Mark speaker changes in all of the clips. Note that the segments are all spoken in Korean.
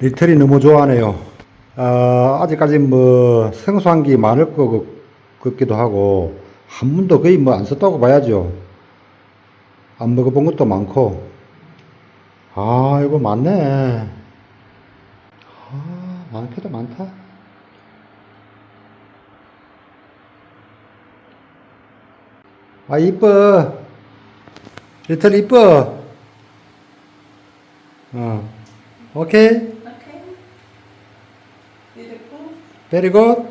Speaker 1: 리틀이 너무 좋아하네요. 아, 아직까지 뭐 생소한 게 많을 것 같- 같기도 하고 한 번도 거의 뭐 안 썼다고 봐야죠. 안 먹어본 것도 많고. 아, 이거 많네. 아, 많게도 많다. 아, 이뻐. 리틀 이뻐. 어. 오케이. 베리 굿.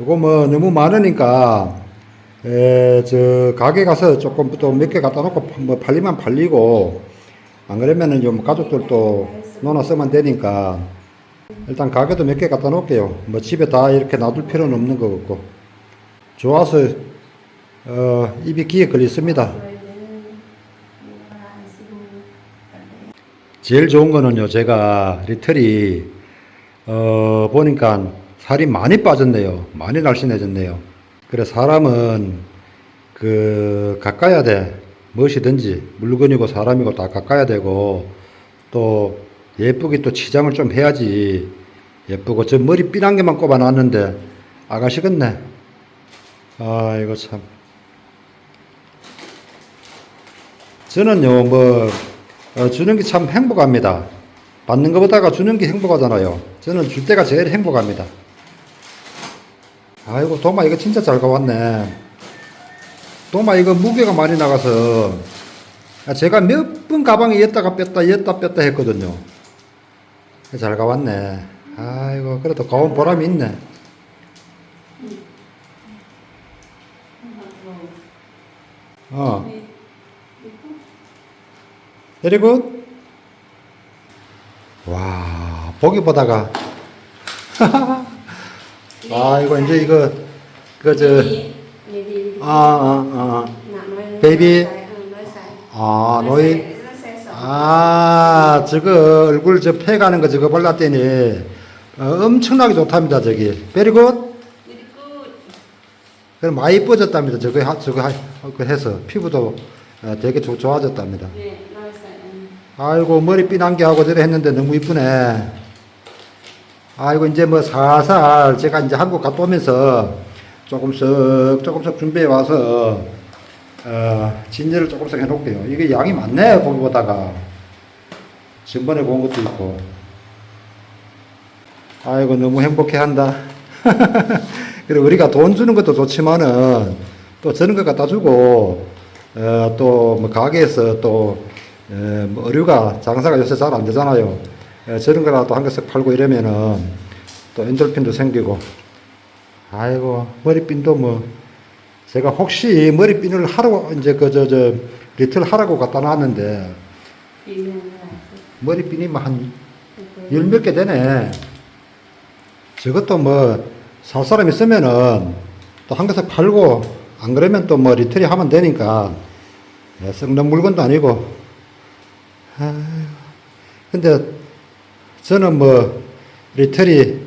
Speaker 1: 요거 뭐 너무 많으니까 에, 저 가게 가서 조금 또 몇 개 갖다 놓고 파- 뭐 팔리면 팔리고 안 그러면은 좀 가족들도 논아 쓰면 되니까 일단 가게도 몇 개 갖다 놓을게요. 뭐 집에 다 이렇게 놔둘 필요는 없는 것 같고 좋아서 어, 입이 귀에 걸렸습니다. 제일 좋은 거는요, 제가 리틀이, 어, 보니까 살이 많이 빠졌네요. 많이 날씬해졌네요. 그래, 사람은, 그, 가까야 돼. 무엇이든지. 물건이고 사람이고 다 가까야 되고, 또, 예쁘게 또 치장을 좀 해야지. 예쁘고, 저 머리 삐난 개만 꼽아 놨는데, 아가씨겠네. 아, 이거 참. 저는요, 뭐, 어, 주는 게 참 행복합니다. 받는 것보다가 주는 게 행복하잖아요. 저는 줄 때가 제일 행복합니다. 아이고, 도마 이거 진짜 잘 가왔네. 도마 이거 무게가 많이 나가서, 아, 제가 몇 번 가방에 였다가 뺐다, 였다 뺐다 했거든요. 잘 가왔네. 아이고, 그래도 가온 보람이 있네. 어, very good. 와, 보기 보다가. 아, 이거 이제 이거, 그, 저, 아, 아, 아.
Speaker 2: nói sai.
Speaker 1: 아, 너희. 아, 저거 얼굴 저 패가는 거 저거 발랐더니 어, 엄청나게 좋답니다, 저기. very good.
Speaker 2: Very good.
Speaker 1: 그럼 많이 이뻐졌답니다, 저거, 하- 저거, 하- 그 해서. 피부도 어, 되게 좋, 좋아졌답니다. 아이고 머리 삐난게 하고 저래 했는데 너무 이쁘네. 아이고 이제 뭐 살살 제가 이제 한국 갔다 오면서 조금씩 조금씩 준비해 와서 어, 진열을 조금씩 해놓을게요. 이게 양이 많네 보기 보다가 전번에 본 것도 있고. 아이고 너무 행복해한다. 그리고 우리가 돈 주는 것도 좋지만은 또 저런 거 갖다 주고 어, 또뭐 가게에서 또 에, 뭐 의류가 장사가 요새 잘 안 되잖아요. 에, 저런 거라도 한 개씩 팔고 이러면은 또 엔돌핀도 생기고. 아이고 머리핀도 뭐 제가 혹시 머리핀을 하러 이제 그 저 저 리틀 하라고 갖다 놨는데 머리핀이 뭐한
Speaker 2: ok.
Speaker 1: 열몇 개 되네. 저것도 뭐, 살 사람 있으면은 또 한 개씩 팔고, 안 그러면 또 뭐 리틀이 하면 되니까, 예, 썩는 물건도 아니고. 아유, 근데 저는 뭐, 리틀이,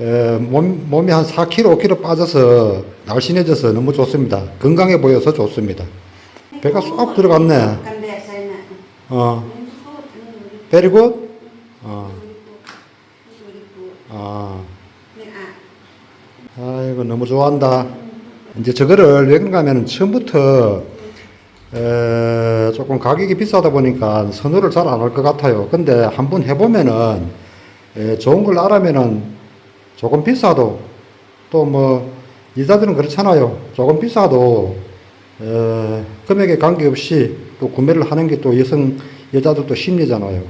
Speaker 1: 에, 몸, 몸이 한 4kg, 5kg 빠져서 날씬해져서 너무 좋습니다. 건강해 보여서 좋습니다. 배가 쏙 들어갔네. 어,
Speaker 2: good?
Speaker 1: 어. 아. 아이고 너무 좋아한다. 이제 저거를 외국 가면 처음부터 에, 조금 가격이 비싸다 보니까 선호를 잘 안 할 것 같아요. 근데 한번 해보면은 에, 좋은 걸 알아면은 조금 비싸도 또뭐 여자들은 그렇잖아요. 조금 비싸도 에, 금액에 관계없이 또 구매를 하는 게 또 여성 여자들도 심리잖아요.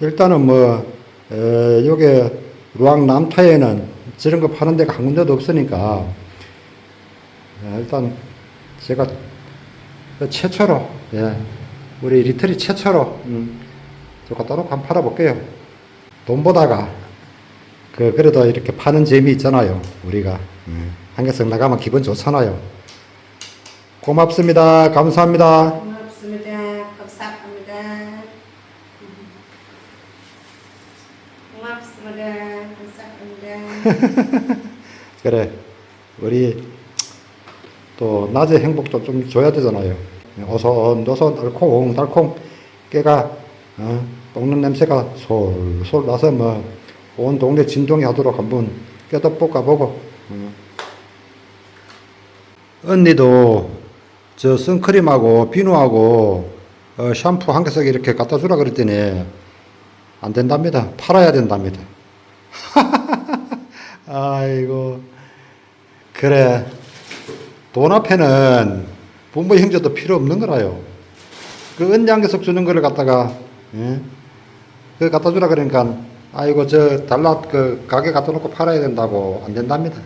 Speaker 1: 일단은 뭐, 에, 요게, 루앙 남타에는 저런 거 파는 데가 한 군데도 없으니까, 에, 일단, 제가 최초로, 예, 우리 리틀이 최초로, 음, 저 갖다 놓고 한번 팔아볼게요. 돈 보다가, 그, 그래도 이렇게 파는 재미 있잖아요, 우리가. 음, 한 개씩 나가면 기분 좋잖아요. 고맙습니다. 감사합니다.
Speaker 2: 고맙습니다. 감사합니다. 고맙습니다. 감사합니다.
Speaker 1: 그래 우리 또 낮에 행복도 좀 줘야 되잖아요. 오손도손 알콩달콩 깨가 어, 볶는 냄새가 솔솔 나서 뭐 온 동네 진동이 하도록 한번 껴다 볶아보고 어. 언니도 저 선크림하고 비누하고 어, 샴푸 한 개씩 이렇게 갖다 주라 그랬더니 안 된답니다. 팔아야 된답니다. 아이고 그래 돈 앞에는 부모 형제도 필요 없는 거라요. 그 개씩 주는 거를 갖다가 예? 그 갖다 주라 그러니까 아이고 저 달라 그 가게 갖다 놓고 팔아야 된다고 안 된답니다.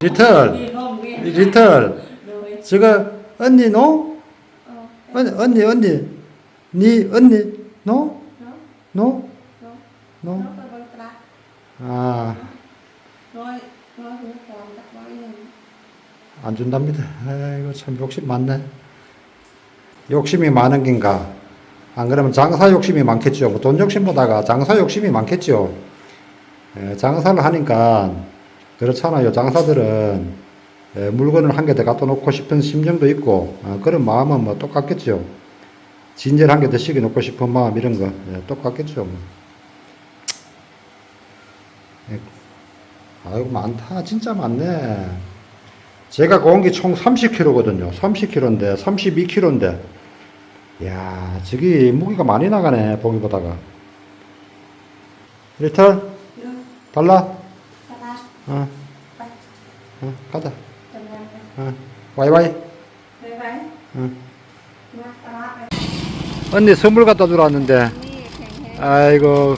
Speaker 1: 리틀 리틀 저거 언니 노? 언니 언니 언니 니 언니 노? 노? 노? 아,
Speaker 2: Nói nói cũng còn đặt nói nhưng
Speaker 1: 안 준답니다. 아이고, 참 욕심 많네. 욕심이 많은 긴가? 안 그러면 장사 욕심이 많겠죠. 뭐 돈 욕심보다가 장사 욕심이 많겠죠. 예, 장사를 하니까 그렇잖아요. 장사들은 예, 물건을 한 개 더 갖다 놓고 싶은 심정도 있고 어, 그런 마음은 뭐 똑같겠죠. 진절 한 개 더 시켜 놓고 싶은 마음 이런 거 예, 똑같겠죠. 뭐. 예, 아이고 많다. 진짜 많네. 제가 고온 게총 30kg거든요. 30kg인데 32kg인데. 야 저기 무게가 많이 나가네 보기보다가. 리털 달라?
Speaker 2: ta ta
Speaker 1: 어, 어 가자. 어, 와이와이.
Speaker 2: vậy
Speaker 1: 어. 언니 선물 갖다 주러 왔는데.
Speaker 2: thèm hè
Speaker 1: 아이고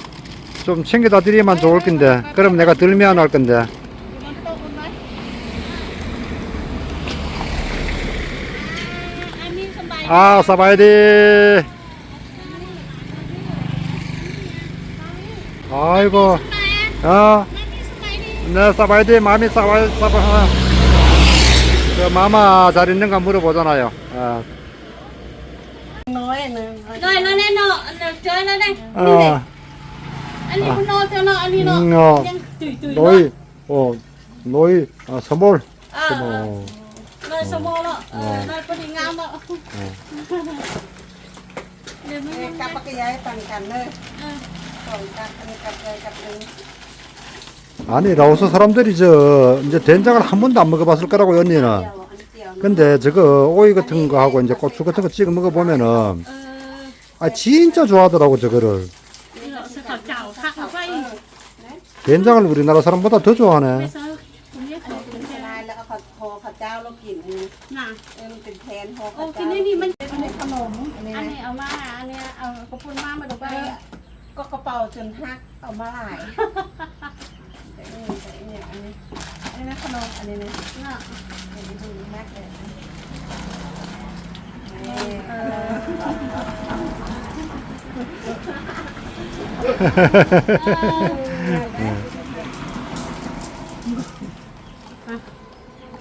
Speaker 1: 좀 챙겨다 드리면 좋을 건데. 그럼 내가 덜 미안할 건데 아 사바이디 아이고 어 네, 사바이디 마미 사바이 사바 그 마마 잘 있는가 물어보잖아요 어.
Speaker 2: nói nè
Speaker 3: Rồi nó lên nó, nó chơi nó đây.
Speaker 1: 어.
Speaker 3: Anh đi con nó cho nó, anh đi nó.
Speaker 1: 음, 어. 어 어, 어.
Speaker 2: Anh cặp đây cặp đừng
Speaker 1: 아니 라오스 사람들이 저 이제 된장을 한 번도 안 먹어봤을 거라고 언니는 근데 저거 오이 같은 거 하고 이제 고추 같은 거 찍어 먹어보면은 아 진짜 좋아하더라고 저거를. 된장을 우리나라 사람보다 더 좋아하네
Speaker 2: นะเออมันเป็นแทนหอกโอ้
Speaker 3: ที
Speaker 2: นี้นี่มั
Speaker 3: น
Speaker 2: เป็น
Speaker 3: ขนม
Speaker 2: อันนี้อันนี้เอามาอันนี้เอา
Speaker 3: กระปุนมามาดู
Speaker 2: ไปก็กระเป๋าจนหักเอามาหลายแต่นเนี่ยอันนี้อันนี้ขนมอันนี้นะเน่ะเดี๋ยวดูแมากเลย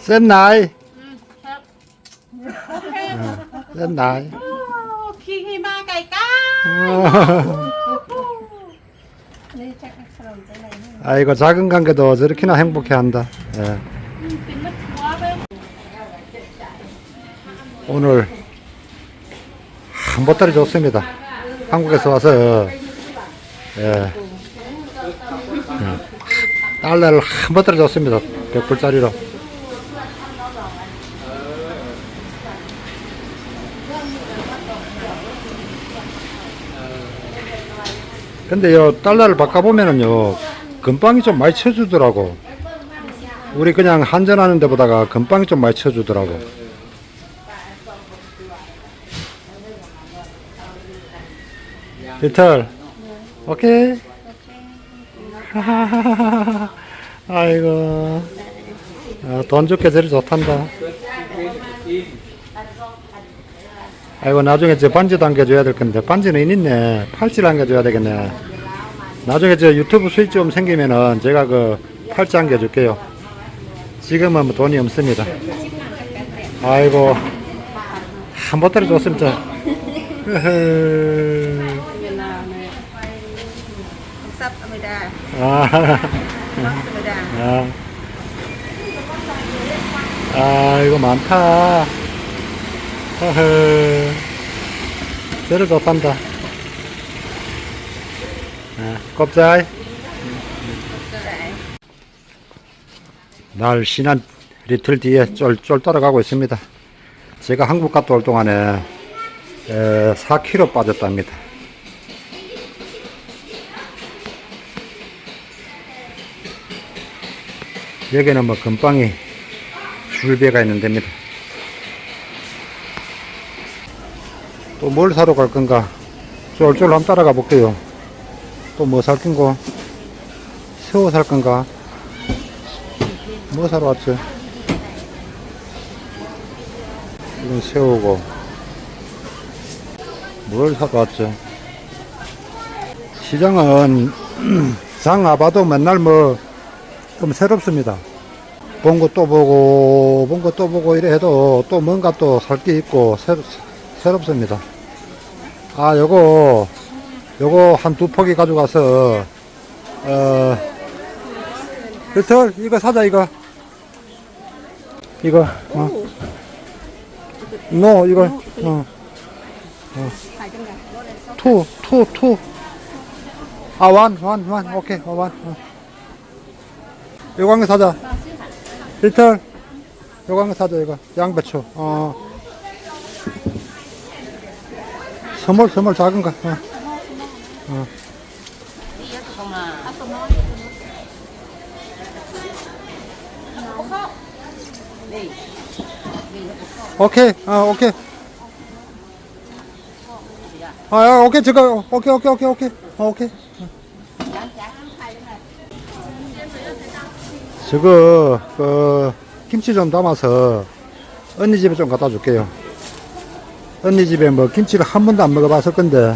Speaker 1: เส้
Speaker 3: นไห
Speaker 1: น lên
Speaker 3: đài khi ma cày cá
Speaker 1: 아이고 작은 관계도 저렇게나 행복해한다. 예. 오늘 한 보따리 좋습니다. 한국에서 와서 예. 음. 달러를 한 보따리 좋습니다. 100불짜리로. 근데 요 달러를 바꿔보면은요 금방이 좀 많이 쳐주더라고. 우리 그냥 한전하는 데보다가 금방이 좀 많이 쳐주더라고. 리털 오케이. 아이고. 아, 돈 줄게 제일 좋단다 아이고 나중에 저 반지 당겨줘야 될 건데 반지는 있네. 팔찌 당겨줘야 되겠네. 나중에 저 유튜브 수익 좀 생기면은 제가 그 팔찌 당겨줄게요. 지금은 뭐 돈이 없습니다. 아이고 한 보따리
Speaker 2: 줬습니다.
Speaker 1: 아,
Speaker 2: 아,
Speaker 1: 아, 아 이거 많다. 허허, 저를 좋단다. 예, 껍질. 날씬한 리틀 뒤에 쫄쫄 따라가고 있습니다. 제가 한국 갔다 올 동안에 에, 4kg 빠졌답니다. 여기는 뭐 금방이 줄배가 있는 데입니다. 또 뭘 사러 갈 건가? 쫄쫄 한번 따라가 볼게요. 또 뭐 살 건가? 새우 살 건가? 뭐 사러 왔지? 이건 새우고. 뭘 사러 왔지? 시장은 장 와봐도 맨날 뭐 좀 새롭습니다. 본거또 보고, 본거또 보고 이래 해도 또 뭔가 또 살 게 있고 새, 새롭습니다. 아, 요거, 요거 한 두 포기 가져가서, 어, 리틀, 이거 사자, 이거. 이거, 어. 노, 이거, 어. 어. 투, 투, 투. 아, 완, 완, 완, 오케이, 어, 완. 어. 요거 한개 사자. 리틀, 요거 한개 사자, 이거. 양배추, 어. 선물, 선물 작은 거. 어. 어. 오케이, 어, 오케이. 아, 야, 오케이, 저거, 오케이, 오케이, 오케이, 오케이, 어, 오케이. 저거, 그, 김치 좀 담아서 언니 집에 좀 갖다 줄게요. 언니 집에 뭐 김치를 한 번도 안 먹어봤을 건데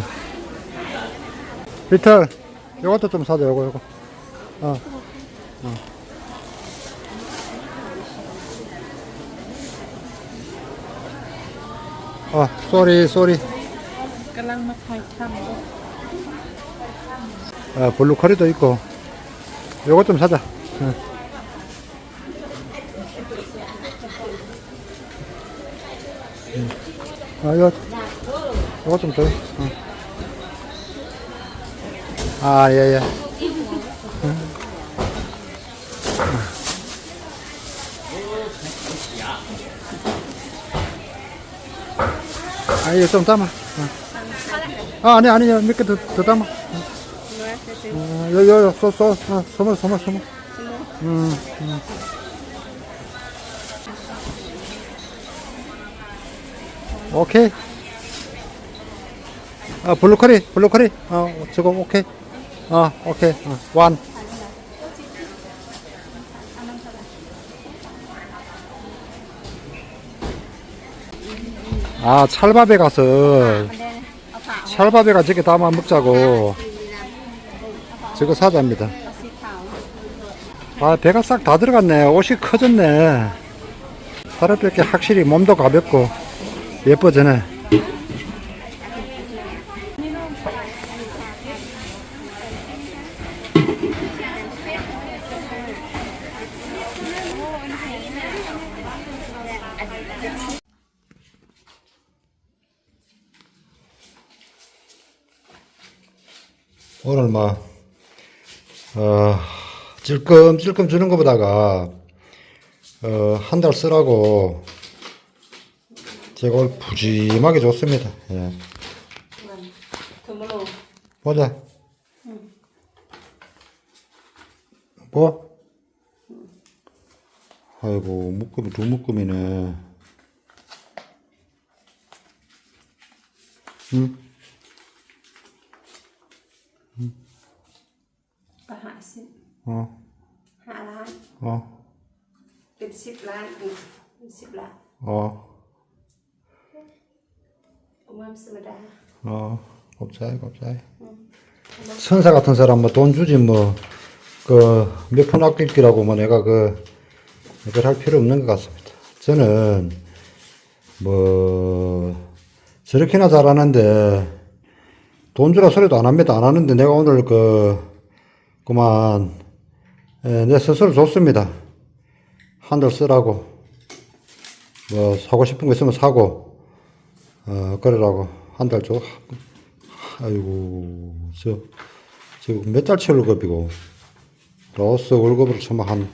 Speaker 1: 비털 요것도 좀 사줘 요거 요거 어. 어. 어, 쏘리 쏘리 아, 블루커리도 있고 요것 좀 사자 어. 아, 이거, 요것 좀 줘. 어. 아, 예, 예. 아, 이거 좀 담아. 어. 아, 아니, 아니, 몇개 더, 더 담아. 어, 여, 여, 여, 쏘, 쏘, 어, 소물, 소물, 소물. 음, 음. 오케이. 아, 블루커리, 블루커리. 어, 저거, 오케이. 어, 오케이. 어, 완. 아, 찰밥에 가서, 찰밥에 가서 저렇게 담아 먹자고. 저거 사자입니다. 아, 배가 싹 다 들어갔네. 옷이 커졌네. 살아뺄게 확실히 몸도 가볍고 예뻐지네. 오늘 뭐, 어, 찔끔 찔끔 주는 것보다가, 어, 한 달 쓰라고, 제걸 부짐하게 좋습니다. 예.
Speaker 2: 네.
Speaker 1: 보자. 응. 뭐? 아이고, 묶음, 두 묶음이네. 응?
Speaker 2: 응.
Speaker 1: 어.
Speaker 2: 하나.
Speaker 1: 어. 어.
Speaker 2: 고맙습니다.
Speaker 1: 어, 없어요, 없자이. 선사 같은 사람 뭐 돈 주지 뭐, 그, 몇 푼 아낄기라고 뭐 내가 그, 이걸 할 필요 없는 것 같습니다. 저는, 뭐, 저렇게나 잘하는데, 돈 주라 소리도 안 합니다. 안 하는데 내가 오늘 그, 그만, 에, 내 스스로 좋습니다. 한들 쓰라고. 뭐, 사고 싶은 거 있으면 사고, 어, 그러라고. 한 달 줘. 아이고, 저, 저몇 달치 월급이고 로스 월급으로 치면 한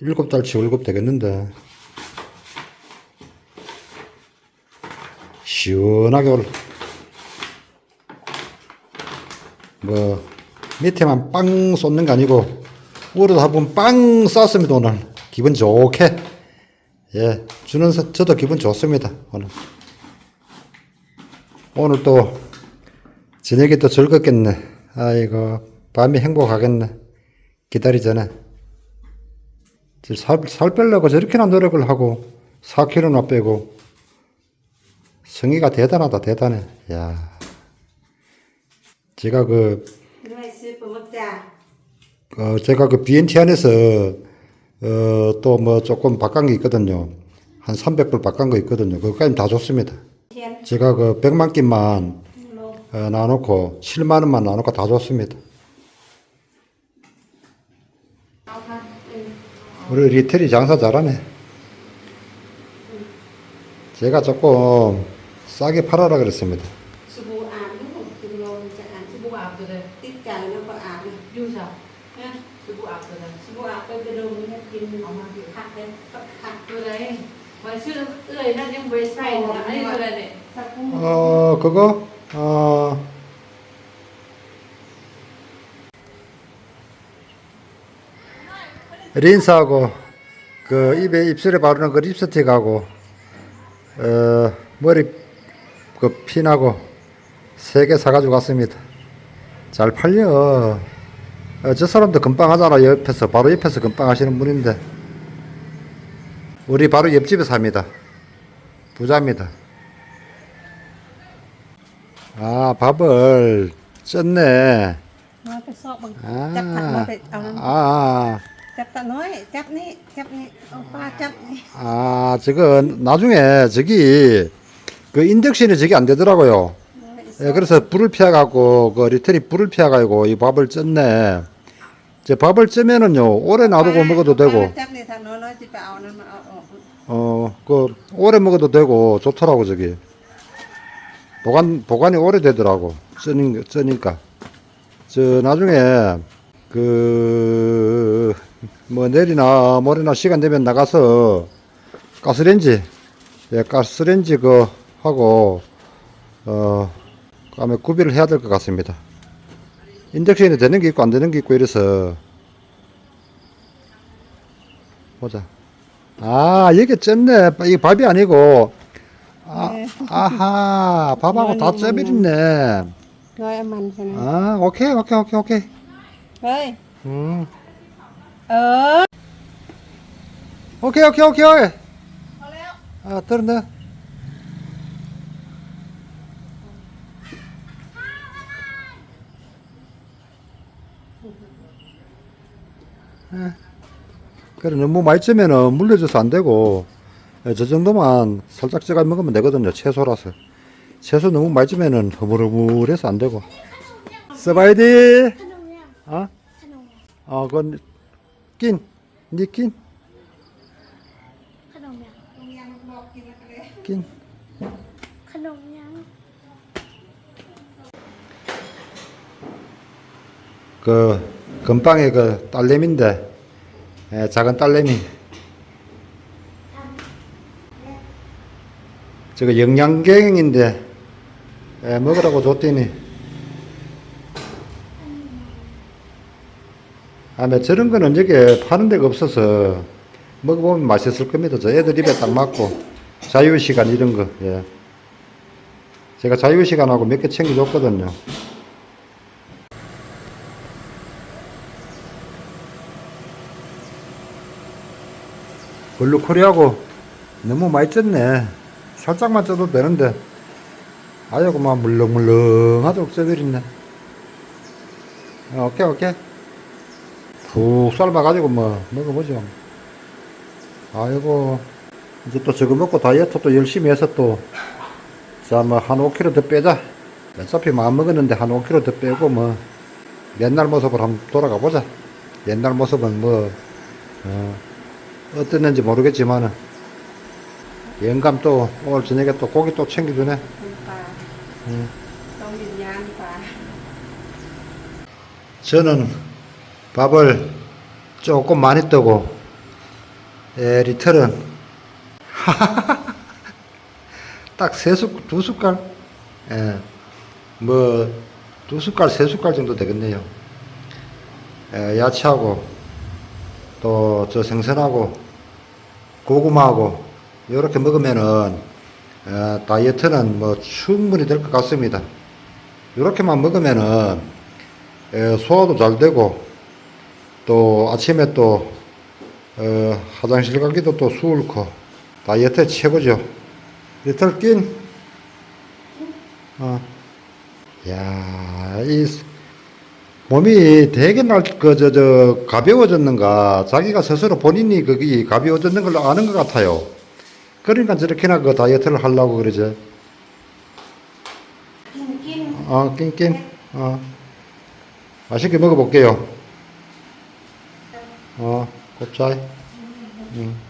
Speaker 1: 일곱 달치 월급 되겠는데 시원하게 올, 뭐, 밑에만 빵 쏟는 거 아니고, 위로도 한번 빵 쐈습니다, 오늘. 기분 좋게. 예, 주는, 서- 저도 기분 좋습니다, 오늘. 오늘 또, 저녁에 또 즐겁겠네. 아이고, 밤이 행복하겠네. 기다리 전에. 저 살, 살 빼려고 저렇게나 노력을 하고, 4kg나 빼고, 성의가 대단하다, 대단해. 야 제가 그. 어, 제가 그 BNT 안에서, 어, 또 뭐 조금 바꾼 게 있거든요. 한 300불 바꾼 거 있거든요. 그거까지 다.
Speaker 2: Thiên
Speaker 1: 제가 그 100만 끼만. 어, 나눠놓고 7만 원만 나눠놓고 다.
Speaker 2: Ừ.
Speaker 1: 우리 리틀이 장사 잘하네. 제가 조금 싸게 팔아라 그랬습니다.
Speaker 2: Cũng
Speaker 1: 어, 그거, 어, 린스하고, 그 입에 입술에 바르는 그 립스틱하고, 어, 머리 그 핀하고 세 개 사가지고 갔습니다. 잘 팔려. 어, 저 사람도 금방 하잖아, 옆에서. 바로 옆에서 금방 하시는 분인데. 우리 바로 옆집에 삽니다. 부자입니다. 아, 밥을 쪘네. 아, 아,
Speaker 2: chắp ní
Speaker 1: 아, 저거, 나중에, 저기, 그 인덕션이 저기 안 되더라고요. 예, 그래서 불을 피해갖고, 그 리틀이 불을 피해가지고 이 밥을 쪘네. 저 밥을 쪄면은요, 오래 놔두고 먹어도 되고, 어, 그, 오래 먹어도 되고, 좋더라고, 저기. 보관, 보관이 오래 되더라고. 쩌니, 쩌니까. 저, 나중에, 그, 뭐, 내일이나 모레나 시간 되면 나가서, 가스렌지, 예, 가스렌지 그, 하고, 어, 그다음에 구비를 해야 될 것 같습니다. 인덕션이 되는 게 있고, 안 되는 게 있고, 이래서, 보자. 아, 이게 쪘네. 이게 밥이 아니고, 아,
Speaker 2: 네.
Speaker 1: 아하, 밥하고 다 쪄버렸네.
Speaker 2: rồi em ăn xem nào
Speaker 1: 아, 오케이, 오케이, 오케이, 오케이.
Speaker 2: ơi
Speaker 1: 음,
Speaker 2: ờ
Speaker 1: 오케이, 오케이, 오케이. 아, 들었네. 예. 그래 너무 많이 찌면은 물려줘서 안 되고 예, 저 정도만 살짝 제가 먹으면 되거든요 채소라서 채소 너무 많이 찌면은 허물허물해서 안 되고 스바이디 어? 어 그건 낀? 니 낀? 낀? 그 금방의 그 딸내미인데 예, 작은 딸내미. 저거 영양갱인데 예, 먹으라고 줬더니. 아마 저런 거는 여기 파는 데가 없어서 먹어보면 맛있을 겁니다. 저 애들 입에 딱 맞고. 자유시간 이런 거 예. 제가 자유시간하고 몇 개 챙겨줬거든요 블루코리하고 너무 많이 쪘네. 살짝만 쪄도 되는데. 아이고, 막 물렁물렁하도록 쪄버렸네. 어, 오케이, 오케이. 푹 삶아가지고 뭐, 먹어보죠. 아이고, 이제 또 저거 먹고 다이어트 또 열심히 해서 또, 자, 뭐, 한 5kg 더 빼자. 어차피 마음 먹었는데 한 5kg 더 빼고 뭐, 옛날 모습을 한번 돌아가 보자. 옛날 모습은 뭐, 어, 어땠는지 모르겠지만은 영감 또 오늘 저녁에 또 고기 또 챙겨주네. 응.
Speaker 2: bà
Speaker 1: 저는 밥을 조금 많이 뜨고 에, 리틀은 딱 세 숟, 두 숟갈? 예, 뭐두 숟갈 세 숟갈 정도 되겠네요. 에, 야채하고 또 저 생선하고 고구마하고 이렇게 먹으면은 에, 다이어트는 뭐 충분히 될 것 같습니다 이렇게만 먹으면은 에, 소화도 잘 되고 또 아침에 또 어, 화장실 가기도 또 수울고 다이어트 최고죠. 리틀 낀. 어. 야, 이 스- 몸이 되게 날, 그, 저, 저, 가벼워졌는가, 자기가 스스로 본인이 거기 가벼워졌는 걸로 아는 것 같아요. 그러니까 저렇게나 그 다이어트를 하려고 그러죠. 아, 낑낑. 아. 맛있게 먹어볼게요. 어, 곱창. 응.